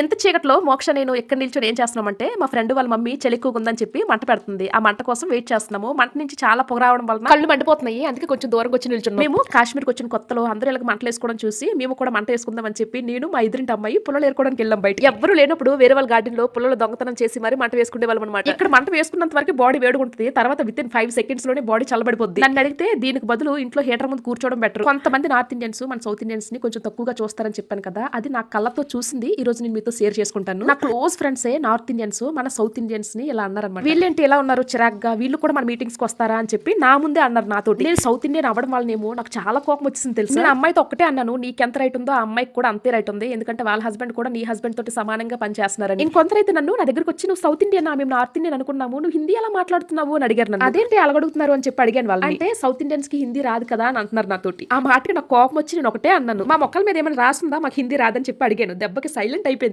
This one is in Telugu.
ఎంత చీకట్లో మోక్ష నేను ఎక్కడ నిల్చొని ఏం చేస్తున్నామంటే మా ఫ్రెండ్ వాళ్ళ మమ్మీ చలి ఉందని చెప్పి మంట పెడుతుంది. ఆ మంట కోసం వెయిట్ చేస్తున్నాము. మంట నుంచి చాలా పొగ రావడం వల్ల కళ్ళు మండిపోతున్నాయి. అందుకే కొంచెం దూరంగా వచ్చి నిల్చున్నాం. మేము కాశ్మీర్కి వచ్చిన కొత్తలో అందరూ ఇలాగ మంటలు వేసుకోవడం చూసి మేము కూడా మంట వేసుకుందాం అని చెప్పి నేను మా ఇద్దరింటి అమ్మాయి పుల్లలు ఏరుకోవడానికి వెళ్ళాం బయట ఎవరు లేనప్పుడు వేరే వాళ్ళ గార్డెన్లో పుల్లలు దొంగతనం చేసి మరి మంట వేసుకునే వాళ్ళం అనమాట ఇక్కడ మంట వేసుకున్నంత వరకు బాడీ వేడుకుంటుంది తర్వాత విత్ ఇన్ ఫైవ్ సెకండ్స్లోనే బాడీ చల్లబడిపోద్ది. నన్ను అడిగితే దీనికి బదులు ఇంట్లో హీటర్ ముందు కూర్చోవడం బెటర్ కొంతమంది నార్త్ ఇండియన్స్ మన సౌత్ ఇండియన్స్ని కొంచెం తక్కువగా చూస్తారని చెప్పాను కదా అది నా కళ్ళతో చూసింది. ఈ రోజు నేను మీతో షేర్ చేసుకుంటాను. నా క్లోజ్ ఫ్రెండ్స్ నార్త్ ఇండియన్స్ మన సౌత్ ఇండియన్స్ని ఇలా అన్నారన్నమాట. వీళ్ళేంటి ఎలా ఉన్నారు? చిరాగ్గా వీళ్ళు కూడా మన మీటింగ్స్కి వస్తారా అని చెప్పి నా ముందే అన్నారు నాతోటి. నేను సౌత్ ఇండియన్ అవ్వడం వల్లనేమో నాకు చాలా కోపం వచ్చింది తెలుసు? నేను అమ్మాయితో ఒక్కటే అన్నాను నీకెంత రైట్ ఉందో ఆ అమ్మాయికి కూడా అంతే రైట్ ఉంది. ఎందుకంటే వాళ్ళ హస్బెండ్ కూడా నీ హస్బెండ్ తోటి సమానంగా పనిచేస్తున్నారని. ఇంకొంతరైతే నన్ను నా దగ్గరకు వచ్చి నువ్వు సౌత్ ఇండియన్? మేము నార్త్ ఇండియన్ అనుకున్నాము. నువ్వు హిందీ ఎలా మాట్లాడుతున్నావు? అని అడిగారు నన్ను. అదేంటి అలగడుగుతున్నారు అని చెప్పి అడిగాను వాళ్ళు అంటే సౌత్ ఇండియన్స్కి హిందీ రాదు కదా అని అంటున్నారు నాతోటి. ఆ మాటకి నాకు కోపం వచ్చి నేను ఒకటే అన్నాను. మా మొక్కల మీద ఏమైనా రాసిందా? మాకు హిందీ రాదని చెప్పి అడిగాను. దెబ్బకి సైలెంట్ అయిపోయింది.